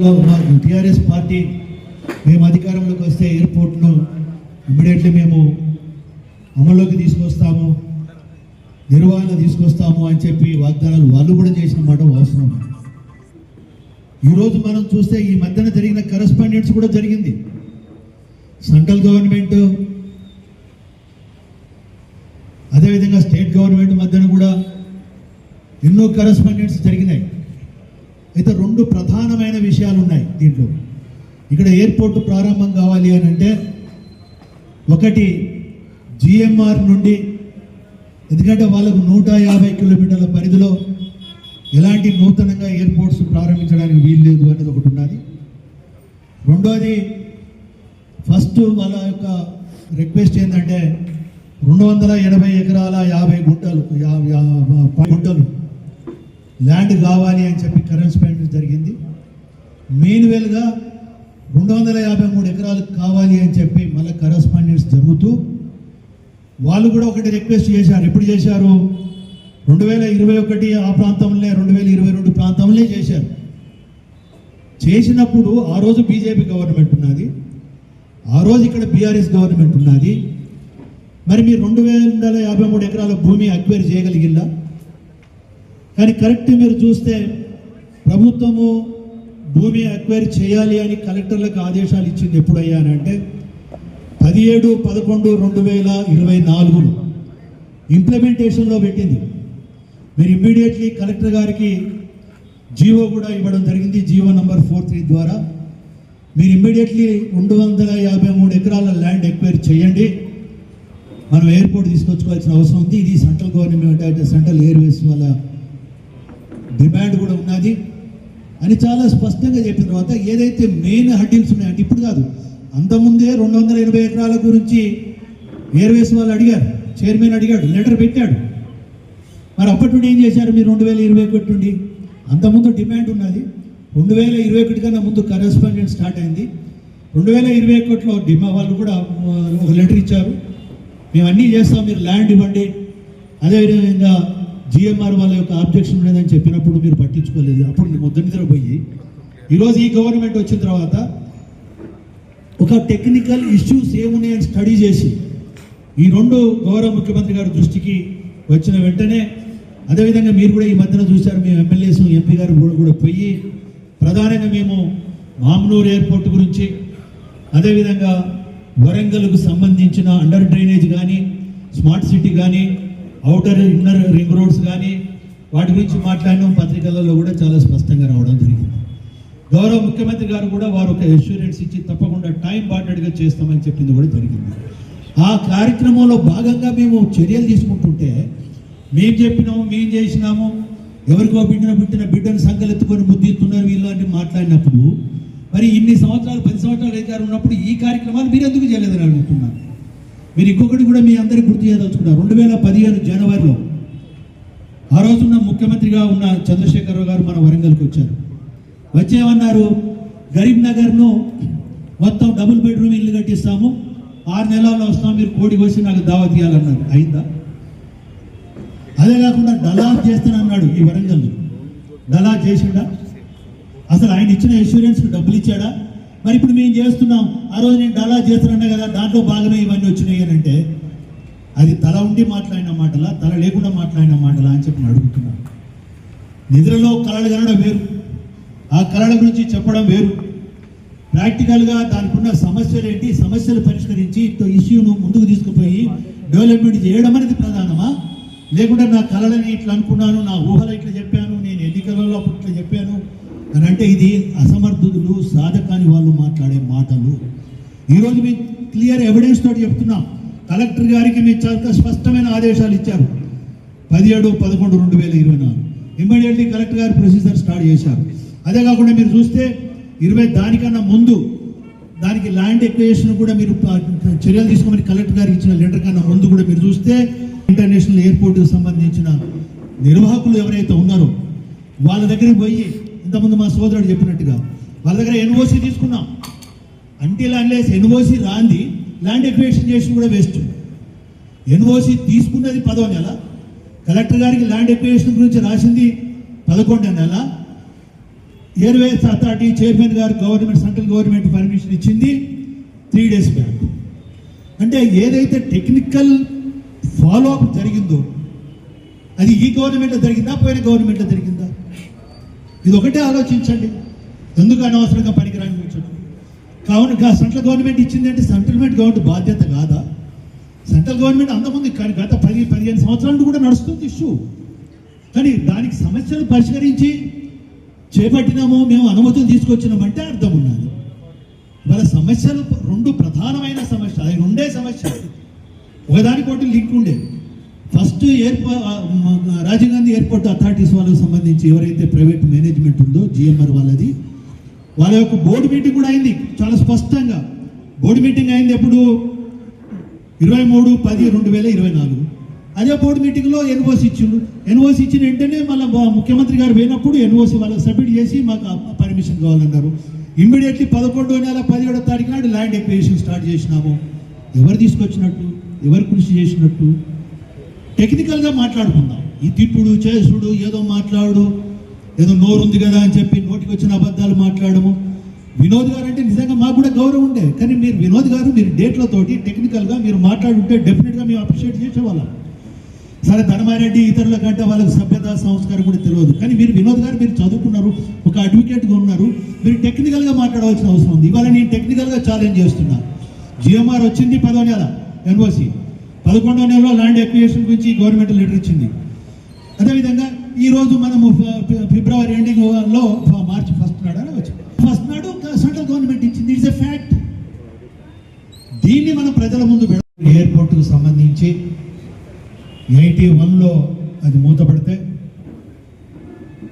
లో TRS party మేము అధికారంలోకి వస్తే ఎయిర్పోర్ట్ను ఇమ్మీడియట్లీ మేము అమల్లోకి తీసుకొస్తాము నిర్వహణ తీసుకొస్తాము అని చెప్పి వాగ్దానాలు వాళ్ళు కూడా చేసిన మాట అవసరం. ఈరోజు మనం చూస్తే ఈ మధ్యన జరిగిన కరెస్పాండెన్స్ కూడా జరిగింది. సెంట్రల్ గవర్నమెంట్ అదేవిధంగా స్టేట్ గవర్నమెంట్ మధ్యన కూడా ఎన్నో కరెస్పాండెన్స్ జరిగినాయి. అయితే రెండు ప్రధానమైన విషయాలు ఉన్నాయి దీంట్లో. ఇక్కడ ఎయిర్పోర్ట్ ప్రారంభం కావాలి అని అంటే ఒకటి జిఎంఆర్ నుండి ఎందుకంటే వాళ్ళకు నూట యాభై కిలోమీటర్ల పరిధిలో ఎలాంటి నూతనంగా ఎయిర్పోర్ట్స్ ప్రారంభించడానికి వీలు లేదు అనేది ఒకటి ఉన్నది. రెండోది ఫస్ట్ వాళ్ళ యొక్క రిక్వెస్ట్ ఏంటంటే రెండు వందల ఎనభై ఎకరాల యాభై గుంటలు గుంటలు ల్యాండ్ కావాలి అని చెప్పి కరెన్స్పెండ్ జరిగింది. మెయిన్వేల్గా రెండు వందల యాభై మూడు ఎకరాలు కావాలి అని చెప్పి మళ్ళీ కరస్పాండెన్స్ జరుగుతూ వాళ్ళు కూడా ఒకటి రిక్వెస్ట్ చేశారు. ఎప్పుడు చేశారు? రెండు వేల ఇరవై ఒకటి ఆ ప్రాంతంలో రెండు వేల ఇరవై రెండు ప్రాంతంలో చేశారు. చేసినప్పుడు ఆ రోజు బీజేపీ గవర్నమెంట్ ఉన్నది. ఆ రోజు ఇక్కడ బీఆర్ఎస్ గవర్నమెంట్ ఉన్నది. మరి మీరు రెండు వేల యాభై మూడు ఎకరాల భూమి అక్వైర్ చేయగలిగిందా కానీ కరెక్ట్ మీరు చూస్తే ప్రభుత్వము భూమి అక్వైర్ చేయాలి అని కలెక్టర్లకు ఆదేశాలు ఇచ్చింది ఎప్పుడయ్యా అని అంటే పదిహేడు పదకొండు రెండు వేల ఇరవై నాలుగులో ఇంప్లిమెంటేషన్లో పెట్టింది. మీరు ఇమ్మీడియట్లీ కలెక్టర్ గారికి జీవో కూడా ఇవ్వడం జరిగింది జీవో నంబర్ ఫోర్ త్రీ ద్వారా. మీరు ఇమ్మీడియట్లీ రెండు వందల యాభై మూడు ఎకరాల ల్యాండ్ ఎక్వైర్ చేయండి. మనం ఎయిర్పోర్ట్ తీసుకొచ్చుకోవాల్సిన అవసరం ఉంది. ఇది సెంట్రల్ గవర్నమెంట్ అంటే సెంట్రల్ ఎయిర్వేస్ వల్ల డిమాండ్ కూడా ఉన్నది అని చాలా స్పష్టంగా చెప్పిన తర్వాత ఏదైతే మెయిన్ హడ్డిల్స్ ఉన్నాయంటే ఇప్పుడు కాదు అంతకుముందే రెండు వందల ఎనభై ఎకరాల గురించి ఎయిర్వేస్ వాళ్ళు అడిగారు చైర్మన్ అడిగాడు లెటర్ పెట్టాడు. మరి అప్పటి నుండి ఏం చేశారు మీరు రెండు వేల ఇరవై ఒకటి నుండి? అంతకుముందు డిమాండ్ ఉన్నది రెండు వేల ఇరవై ఒకటి కన్నా ముందు కరెస్పాండెంట్ స్టార్ట్ అయింది. రెండు వేల ఇరవై ఒకటిలో డిమా వాళ్ళు కూడా ఒక లెటర్ ఇచ్చారు. మేము అన్నీ చేస్తాం మీరు ల్యాండ్ ఇవ్వండి. అదేవిధంగా జిఎంఆర్ వాళ్ళ యొక్క ఆబ్జెక్షన్ లేదని చెప్పినప్పుడు మీరు పట్టించుకోలేదు. అప్పుడు ముద్ద నిద్ర పోయి. ఈరోజు ఈ గవర్నమెంట్ వచ్చిన తర్వాత ఒక టెక్నికల్ ఇష్యూస్ ఏమున్నాయని స్టడీ చేసి ఈ రెండు గౌరవ ముఖ్యమంత్రి గారి దృష్టికి వచ్చిన వెంటనే అదేవిధంగా మీరు కూడా ఈ మధ్యన చూశారు మేము ఎమ్మెల్యేస్ ఎంపీ గారు కూడా పోయి ప్రధానంగా మేము మామ్నూర్ ఎయిర్పోర్ట్ గురించి అదేవిధంగా వరంగల్కు సంబంధించిన అండర్ డ్రైనేజ్ కానీ స్మార్ట్ సిటీ కానీ అవుటర్ ఇన్నర్ రింగ్ రోడ్స్ కానీ వాటి గురించి మాట్లాడినాం. పత్రికలలో కూడా చాలా స్పష్టంగా రావడం జరిగింది. గౌరవ ముఖ్యమంత్రి గారు కూడా వారు ఒక ఎష్యూరెన్స్ ఇచ్చి తప్పకుండా టైం బాటెడ్గా చేస్తామని చెప్పింది కూడా జరిగింది. ఆ కార్యక్రమంలో భాగంగా మేము చర్యలు తీసుకుంటుంటే మేము చెప్పినాము మేము చేసినాము. ఎవరికో బిడ్డను పుట్టిన బిడ్డను సంకలెత్తుకొని ముద్దిస్తున్నారు వీళ్ళు అని మాట్లాడినప్పుడు మరి ఇన్ని సంవత్సరాలు పది సంవత్సరాలు అధికారం ఉన్నప్పుడు ఈ కార్యక్రమాలు మీరు ఎందుకు చేయలేదని అడుగుతున్నారు? మీరు ఇంకొకటి కూడా మీ అందరికీ గుర్తు చేయదలుచుకున్నారు. రెండు వేల పదిహేను జనవరిలో ఆ రోజున్న ముఖ్యమంత్రిగా ఉన్న చంద్రశేఖరరావు గారు మన వరంగల్కి వచ్చారు. వచ్చేమన్నారు? గరీబ్ నగర్ను మొత్తం డబుల్ బెడ్రూమ్ ఇల్లు కట్టిస్తాము. ఆరు నెలల్లో వస్తాం మీరు కోడి కోసి నాకు దావా తీయాలన్నారు అయిందా? అదే కాకుండా డలార్ చేస్తానన్నాడు ఈ వరంగల్ డలార్ చేసిండా? అసలు ఆయన ఇచ్చిన ఇన్సూరెన్స్ డబ్బులు ఇచ్చాడా? మరి ఇప్పుడు మేము చేస్తున్నాం. ఆ రోజు నేను డలా చేస్తున్నా కదా దాంట్లో భాగమే ఇవన్నీ వచ్చినాయి అని అంటే అది తల ఉండి మాట్లాడిన మాటలా తల లేకుండా మాట్లాడిన మాటలా అని చెప్పి అడుగుతున్నాను నిద్రలో కళలు కనడం వేరు. ఆ కళల గురించి చెప్పడం వేరు. ప్రాక్టికల్గా దానికి ఉన్న సమస్యలు ఏంటి? సమస్యలు పరిష్కరించి ఇష్యూను ముందుకు తీసుకుపోయి డెవలప్మెంట్ చేయడం అనేది ప్రధానమా? లేకుంటే నా కళలని ఇట్లా అనుకున్నాను నా ఊహలు ఇట్లా చెప్పాను నేను ఎన్నికలలో అప్పుడు ఇట్లా చెప్పాను అని అంటే ఇది అసమర్థులు సాధకాని వాళ్ళు మాట్లాడే మాటలు. ఈరోజు మీకు క్లియర్ ఎవిడెన్స్ తోటి చెప్తున్నాం. కలెక్టర్ గారికి మీరు చాలా స్పష్టమైన ఆదేశాలు ఇచ్చారు. పదిహేడు పదకొండు రెండు వేల ఇరవై నాలుగు. ఇమ్మీడియట్లీ కలెక్టర్ గారు ప్రొసీజర్ స్టార్ట్ చేశారు. అదే కాకుండా మీరు చూస్తే ఇరవై దానికన్నా ముందు దానికి ల్యాండ్ ఎక్వేషన్ కూడా మీరు చర్యలు తీసుకోమని కలెక్టర్ గారికి ఇచ్చిన లెటర్ కన్నా ముందు కూడా మీరు చూస్తే ఇంటర్నేషనల్ ఎయిర్పోర్ట్కి సంబంధించిన నిర్వాహకులు ఎవరైతే ఉన్నారో వాళ్ళ దగ్గరికి పోయి ఇంతకుముందు మా సోదరుడు చెప్పినట్టుగా వాళ్ళ దగ్గర ఎన్ఓసి తీసుకున్నాం. అంటే అన్లేస్ ఎన్ఓసి రాంది ల్యాండ్ ఎక్వేషన్ చేసి కూడా వేస్ట్ ఎన్ఓసి తీసుకున్నది పదో నెల. కలెక్టర్ గారికి ల్యాండ్ ఎక్వేషన్ గురించి రాసింది పదకొండో నెల. ఎయిర్వేస్ అథారిటీ చైర్మన్ గారు గవర్నమెంట్ సెంట్రల్ గవర్నమెంట్ పర్మిషన్ ఇచ్చింది త్రీ డేస్ బ్యాక్ అంటే ఏదైతే టెక్నికల్ ఫాలో అప్ జరిగిందో అది ఈ గవర్నమెంట్లో జరిగిందా పోయిన గవర్నమెంట్లో జరిగిందా? ఇది ఒకటే ఆలోచించండి. ఎందుకు అనవసరంగా పనికిరాని కూర్చోండి కావున సెంట్రల్ గవర్నమెంట్ ఇచ్చింది అంటే సెంట్రల్ గవర్నమెంట్ బాధ్యత కాదా? సెంట్రల్ గవర్నమెంట్ అంతకుముందు కానీ గత పది పదిహేను సంవత్సరాలు కూడా నడుస్తుంది ఇష్యూ. కానీ దానికి సమస్యలు పరిష్కరించి చేపట్టినామో మేము అనుమతులు తీసుకొచ్చినామంటే అర్థం ఉన్నది. వాళ్ళ సమస్యలు రెండు ప్రధానమైన సమస్య అది రెండే సమస్య ఒకదానికోటి లింక్ ఉండే first airport Rajiv Gandhi airport authorities వాళ్ళకి సంబంధించి ఎవరైతే ప్రైవేట్ మేనేజ్మెంట్ ఉందో జిఎంఆర్ వాళ్ళది వాళ్ళ యొక్క బోర్డు మీటింగ్ కూడా అయింది చాలా స్పష్టంగా. బోర్డు మీటింగ్ అయింది ఎప్పుడు? ఇరవై మూడు పది రెండు వేల ఇరవై నాలుగు. అదే బోర్డు మీటింగ్లో ఎన్ఓసి ఇచ్చిండు. ఎన్ఓసి ఇచ్చిన వెంటనే మళ్ళీ ముఖ్యమంత్రి గారు పోయినప్పుడు ఎన్ఓసి వాళ్ళకి సబ్మిట్ చేసి మాకు పర్మిషన్ కావాలన్నారు. ఇమ్మీడియట్లీ పదకొండో నెల పదిహేడో తారీఖు నాడు ల్యాండ్ ఎక్వేషన్ స్టార్ట్ చేసినాము. ఎవరు తీసుకొచ్చినట్టు? ఎవరు కృషి చేసినట్టు? టెక్నికల్గా మాట్లాడుకుందాం. ఈ తిట్టుడు చేసుడు ఏదో మాట్లాడు ఏదో నోరు ఉంది కదా అని చెప్పి నోటికి వచ్చిన అబద్ధాలు మాట్లాడము. వినోద్ గారు అంటే నిజంగా మాకు కూడా గౌరవం ఉండే. కానీ మీరు వినోద్ గారు మీరు డేట్లతోటి టెక్నికల్గా మీరు మాట్లాడుంటే డెఫినెట్గా మేము అప్రిషియేట్ చేసేవాళ్ళం. సరే ధనమారెడ్డి ఇతరుల కంటే వాళ్ళకి సభ్యత సంస్కారం కూడా తెలియదు. కానీ మీరు వినోద్ గారు మీరు చదువుకున్నారు ఒక అడ్వకేట్గా ఉన్నారు. మీరు టెక్నికల్గా మాట్లాడవలసిన అవసరం ఉంది. ఇవాళ నేను టెక్నికల్గా ఛాలెంజ్ చేస్తున్నా. జిఎంఆర్ వచ్చింది పదో నెల ఎన్ఓసి. పదకొండో నెలలో ల్యాండ్ ఎక్వియేషన్ గురించి గవర్నమెంట్ లెటర్ ఇచ్చింది. అదేవిధంగా ఈరోజు మనము ఫిబ్రవరి ఎండింగ్లో మార్చి ఫస్ట్ నాడు వచ్చింది. ఫస్ట్ నాడు సెంట్రల్ గవర్నమెంట్ ఇచ్చింది. It's a fact. దీన్ని మనం ప్రజల ముందు ఎయిర్పోర్ట్కు సంబంధించి ఎయిటీ వన్లో అది మూతపడితే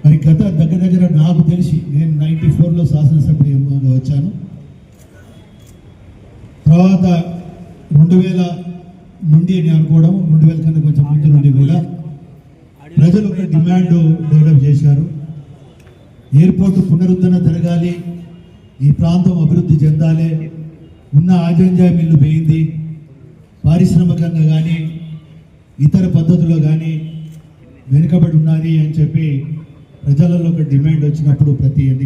మరి గత దగ్గర దగ్గర నాకు తెలిసి నేను నైంటీ ఫోర్లో శాసనసభ్యుడు ఎంగా వచ్చాను. తర్వాత రెండు వేల నుండి అని అనుకోవడం రెండు వేల కన్నా కొంచెం ముందు నుండి కూడా ప్రజలు ఒక డిమాండ్ డెవలప్ చేశారు. ఎయిర్పోర్ట్ పునరుద్ధరణ జరగాలి ఈ ప్రాంతం అభివృద్ధి చెందాలి ఉన్న ఆజంజా మిల్లు పోయింది పారిశ్రామికంగా కానీ ఇతర పద్ధతుల్లో కానీ వెనుకబడి ఉన్నది అని చెప్పి ప్రజలలో ఒక డిమాండ్ వచ్చినప్పుడు ప్రతి ఎన్నిక